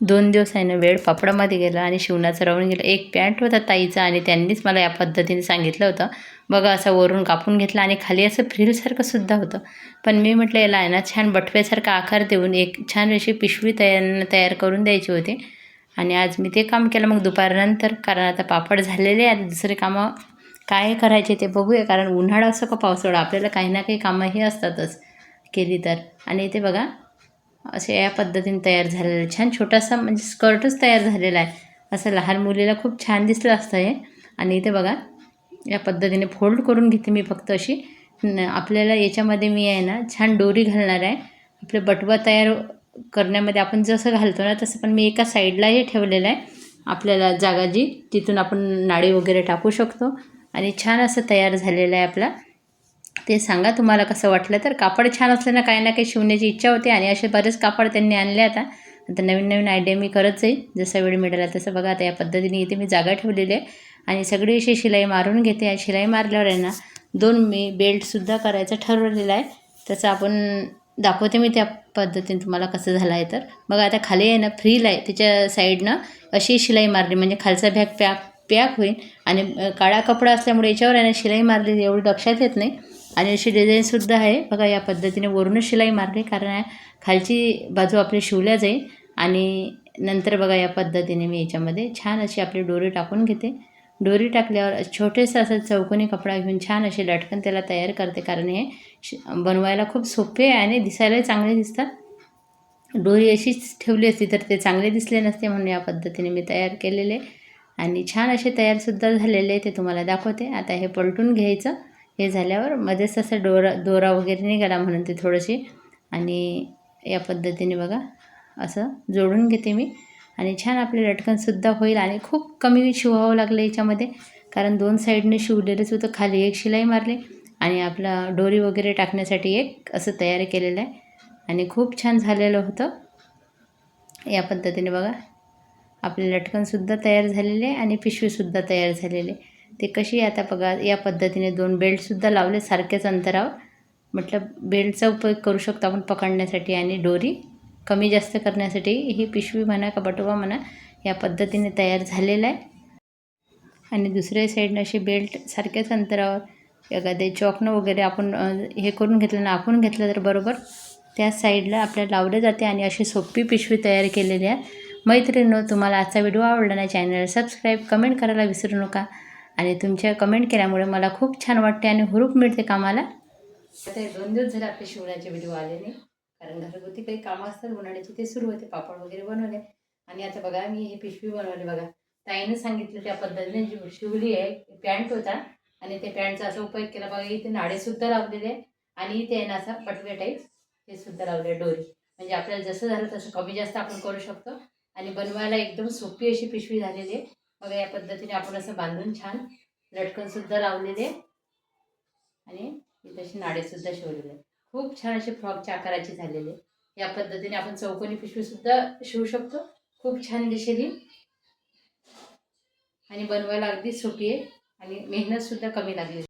दोन दिवस आहे ना वेळ पापडामध्ये गेला आणि शिवणाचं राहून गेलं. एक पॅन्ट होता ताईचा आणि त्यांनीच मला या पद्धतीने सांगितलं होतं. बघा असं वरून कापून घेतलं आणि खाली असं फ्रिलसारखं सुद्धा होतं. पण मी म्हटलं याला आहे ना छान बटव्यासारखा आकार देऊन एक छान अशी पिशवी तयार तयार करून द्यायची होती. आणि आज मी ते काम केलं. मग दुपारनंतर कारण आता पापड झालेले आणि दुसरे कामं काय करायचे ते बघूया. कारण उन्हाळा असं का पावसाळा आपल्याला काही ना काही कामं हे असतातच केली तर. आणि ते बघा असे या पद्धतीने तयार झालेलं आहे. छान छोटासा म्हणजे स्कर्टच तयार झालेला आहे. असं लहान मुलीला खूप छान दिसलं असतं हे. आणि इथे बघा या पद्धतीने फोल्ड करून घेते मी फक्त अशी. न आपल्याला याच्यामध्ये मी आहे ना छान डोरी घालणार आहे. आपलं बटवा तयार करण्यामध्ये आपण जसं घालतो ना तसं पण मी एका साईडलाही ठेवलेलं आहे. आपल्याला जागा जी तिथून आपण नाळी वगैरे टाकू शकतो. आणि छान असं तयार झालेलं आहे आपला. ते सांगा तुम्हाला कसं वाटलं तर. कापड छान असल्यानं काही ना काही शिवण्याची इच्छा होती आणि असे बरेच कापड त्यांनी आणले आता. आता नवीन नवीन आयडिया मी करत जाईल जसा वेळ मिळाला तसं बघा आता या पद्धतीने इथे मी जागा ठेवलेली आहे. आणि सगळी अशी शिलाई मारून घेते. आणि शिलाई मारल्यावर आहे ना दोन मी बेल्टसुद्धा करायचं ठरवलेलं आहे. तसं आपण दाखवते मी त्या पद्धतीने तुम्हाला कसं झालं आहे तर. बघा आता खाली आहे ना फ्रील आहे. त्याच्या साईडनं अशी शिलाई मारली. म्हणजे खालचा भॅग पॅक पॅक होईल. आणि काळा कपडा असल्यामुळे याच्यावर आहे ना शिलाई मारली एवढी लक्षात येत नाही. आणि अशी डिझाईनसुद्धा आहे. बघा या पद्धतीने वरूनच शिलाई मारली कारण खालची बाजू आपली शिवल्या जाईल आणि नंतर बघा या पद्धतीने मी याच्यामध्ये छान अशी आपली डोरी टाकून घेते. डोरी टाकल्यावर छोटेसं असं चौकोनी कपडा घेऊन छान असे लटकन त्याला तयार करते. कारण हे बनवायला खूप सोपे आहे आणि दिसायलाही चांगले दिसतात. डोरी अशीच ठेवली असती तर ते चांगले दिसले नसते म्हणून या पद्धतीने मी तयार केलेले. आणि छान असे तयारसुद्धा झालेले ते तुम्हाला दाखवते. आता हे पलटून घ्यायचं. हे झाल्यावर मध्येच असं डोरा दोरा वगैरे निघाला म्हणून ते थोडीशी. आणि या पद्धतीने बघा असं जोडून घेते मी. आणि छान आपले लटकनसुद्धा होईल आणि खूप कमी शिवावं लागलं याच्यामध्ये. कारण दोन साईडने शिवलेलंच होतं खाली एक शिलाई मारली आणि आपला डोरी वगैरे टाकण्यासाठी एक असं तयार केलेलं आहे. आणि खूप छान झालेलं होतं. या पद्धतीने बघा आपले लटकनसुद्धा तयार झालेले आहे आणि पिशवीसुद्धा तयार झालेले आहे. ते कशी आता बघा या पद्धतीने दोन बेल्टसुद्धा लावले सारख्याच अंतरावर. म्हटलं बेल्टचा उपयोग करू शकतो आपण पकडण्यासाठी आणि डोरी कमी जास्त करण्यासाठी. ही पिशवी म्हणा का बटवा म्हणा या पद्धतीने तयार झालेला आहे. आणि दुसऱ्या साईडनं अशी बेल्ट सारख्याच अंतरावर. एखादे चॉकनं वगैरे आपण हे करून घेतलं ना आखून घेतलं तर बरोबर. त्या साईडला आपल्या लावले जाते आणि अशी सोपी पिशवी तयार केलेली आहे. मैत्रिणींनो तुम्हाला आजचा व्हिडिओ आवडला नाही चॅनल सबस्क्राईब कमेंट करायला विसरू नका. आणि तुमच्या कमेंट केल्यामुळे मला खूप छान वाटते आणि हुरूप मिळते कामाला. आता दोन दिवस झाले आपले शिवण्याचे व्हिडिओ आले नाही. कारण घरगुती काही कामं असतात उन्हाळ्याची ते सुरू होते पापड वगैरे बनवले. आणि आता बघा मी हे पिशवी बनवली बघा. ताईनं सांगितलं त्या पद्धतीने जी शिवली आहे पॅन्ट होता. आणि त्या पॅन्टचा असा उपयोग केला बघा इथे नाडेसुद्धा लावलेले. आहे आणि इथे आहे ना असा पटव्या टाईप हे सुद्धा लावले डोरी म्हणजे आपल्याला जसं झालं तसं कमी जास्त आपण करू शकतो. आणि बनवायला एकदम सोपी अशी पिशवी झालेली आहे. बघा या पद्धतीने आपण असं बांधून छान लटकनसुद्धा लावलेले आणि इथे अशी नाडेसुद्धा शिवलेले खूप छान असे फ्रॉकच्या आकाराचे झालेले या पद्धतीने आपण चौकोनी पिशवीसुद्धा शिवू शकतो. खूप छान दिशेली आणि बनवायला अगदी सोपी आहे. आणि मेहनतसुद्धा कमी लागली.